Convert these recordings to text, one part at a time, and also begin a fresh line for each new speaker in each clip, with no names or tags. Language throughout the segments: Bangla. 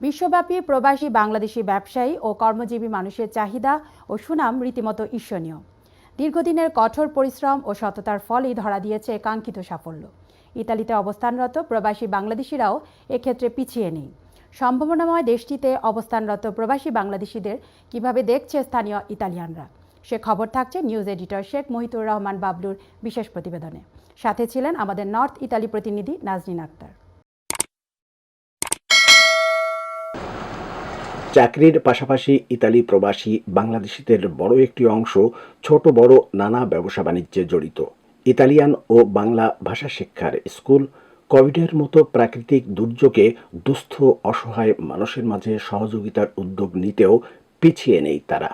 বিশ্বব্যাপী প্রবাসী বাংলাদেশি ব্যবসায়ী ও কর্মজীবী মানুষের চাহিদা ও সুনাম রীতিমতো ঈর্ষণীয়। দীর্ঘদিনের কঠোর পরিশ্রম ও সততার ফলেই ধরা দিয়েছে কাঙ্ক্ষিত সাফল্য। ইতালিতে অবস্থানরত প্রবাসী বাংলাদেশিরাও এক্ষেত্রে পিছিয়ে নেই। সম্ভাবনাময় দেশটিতে অবস্থানরত প্রবাসী বাংলাদেশিদের কীভাবে দেখছে স্থানীয় ইতালিয়ানরা? সে খবর থাকছে নিউজ এডিটর শেখ মহিতুর রহমান বাবলুর বিশেষ প্রতিবেদনে। সাথে ছিলেন আমাদের নর্থ ইতালি প্রতিনিধি নাজনীন আক্তার।
চাকরির পাশাপাশি ইতালি প্রবাসী বাংলাদেশিদের বড় একটি অংশ ছোট বড় নানা ব্যবসা বাণিজ্যে জড়িত ইতালিয়ান ও বাংলা ভাষা শিক্ষার স্কুল কোভিডের মতো প্রাকৃতিক দুর্যোগে দুস্থ, অসহায় মানুষের মাঝে সহযোগিতার উদ্যোগ নিতেও পিছিয়ে নেই তারা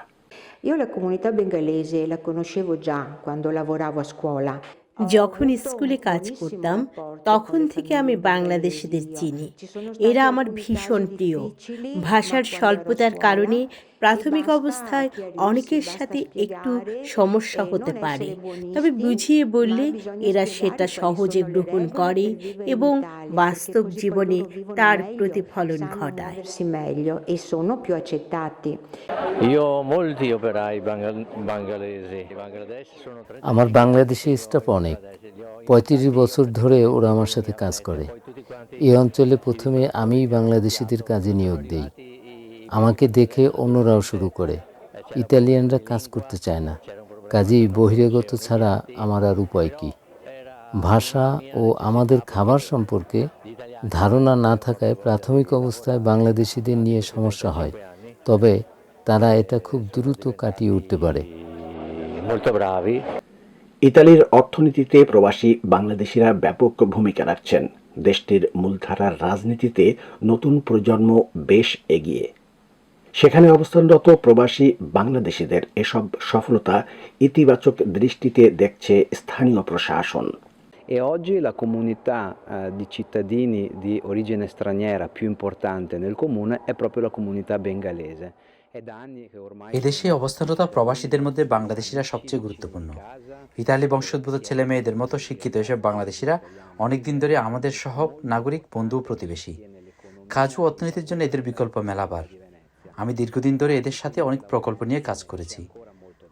Io la comunità bengalese la conoscevo già quando lavoravo a scuola.
যখন স্কুলে কাজ করতাম তখন থেকে আমি বাংলাদেশিদের চিনি। এরা আমার ভীষণ প্রিয়। ভাষার স্বল্পতার কারণে প্রাথমিক অবস্থায় অনেকের সাথে একটু সমস্যা হতে পারে। তবে বুঝিয়ে বললে এরা সেটা সহজে গ্রহণ করে এবং বাস্তব জীবনে তার প্রতিফলন ঘটায়।
e sono più accettati.
Io ho molti operai bangal- bangalesi. In Bangladesh sono 30
আমার বাংলাদেশি স্টাফ অনেক। পঁয়ত্রিশ বছর ধরে ওরা আমার সাথে কাজ করে। এই অঞ্চলে প্রথমে আমিই বাংলাদেশিদের কাজে নিয়োগ দিই। আমাকে দেখে অন্যরাও শুরু করে। ইতালিয়ানরা কাজ করতে চায় না। কাজেই বহিরাগত ছাড়া আমার আর উপায় কি? ভাষা ও আমাদের খাবার সম্পর্কে ধারণা না থাকায় প্রাথমিক অবস্থায় বাংলাদেশিদের নিয়ে সমস্যা হয়। তবে তারা এটা খুব দ্রুত কাটিয়ে উঠতে পারে।
ইতালির অর্থনীতিতে প্রবাসী বাংলাদেশিরা ব্যাপক ভূমিকা রাখছেন। দেশটির মূলধারার রাজনীতিতে নতুন প্রজন্ম বেশ এগিয়ে। সেখানে অবস্থানরত প্রবাসী বাংলাদেশিদের এসব সফলতা ইতিবাচক দৃষ্টিতে দেখছে স্থানীয় প্রশাসন।
E oggi la comunità eh, di cittadini di origine straniera più importante nel comune è proprio la comunità bengalese. È da anni che ormai
এদেশে অবস্থানরত প্রবাসীদের মধ্যে বাংলাদেশিরা সবচেয়ে গুরুত্বপূর্ণ। ইতালি বংশোদ্ভূত ছেলে মেয়েদের মতো শিক্ষিত এসব বাংলাদেশিরা অনেকদিন ধরে আমাদের সহ নাগরিক বন্ধু প্রতিবেশী। কাজ ও অর্থনীতির জন্য এদের বিকল্প মেলাবার। আমি দীর্ঘদিন ধরে এদের সাথে অনেক প্রকল্প নিয়ে কাজ করেছি।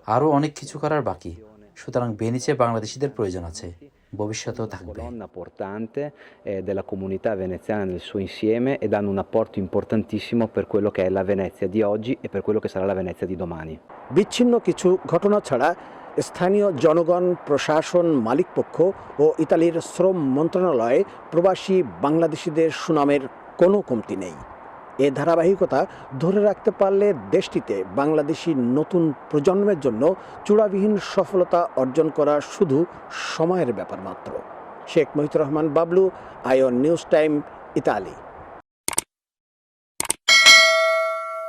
আরও অনেক কিছু করার বাকি। সুতরাং বেনিচে বাংলাদেশিদের প্রয়োজন আছে। ভবিষ্যতেও থাকবে।
importante eh, della comunità veneziana nel suo insieme e danno un apporto importantissimo per quello che è la Venezia di oggi e
বিচ্ছিন্ন কিছু ঘটনা ছাড়া স্থানীয় জনগণ প্রশাসন মালিকপক্ষ ও ইতালির শ্রম মন্ত্রণালয়ে প্রবাসী বাংলাদেশিদের সুনামের কোনো কমতি নেই। এ ধারাবাহিকতা ধরে রাখতে পারলে দেশটিতে বাংলাদেশি নতুন প্রজন্মের জন্য চূড়াবিহীন সফলতা অর্জন করা শুধু সময়ের ব্যাপার মাত্র। শেখ মহিতুর রহমান, বাবলু আয়ন নিউজ টাইম, ইতালি।